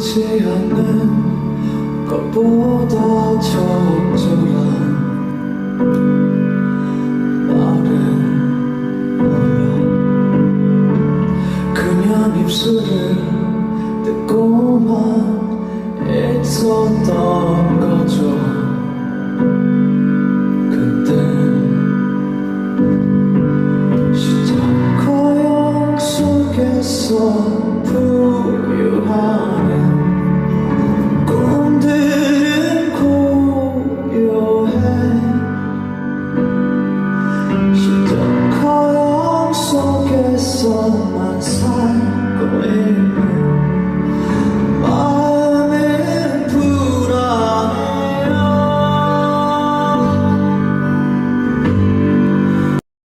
보이지 않는 것보다 적절한 말은 몰라 그냥 입술을 뜯고만 있었던 거죠. 그땐 시작과 영 속에서 부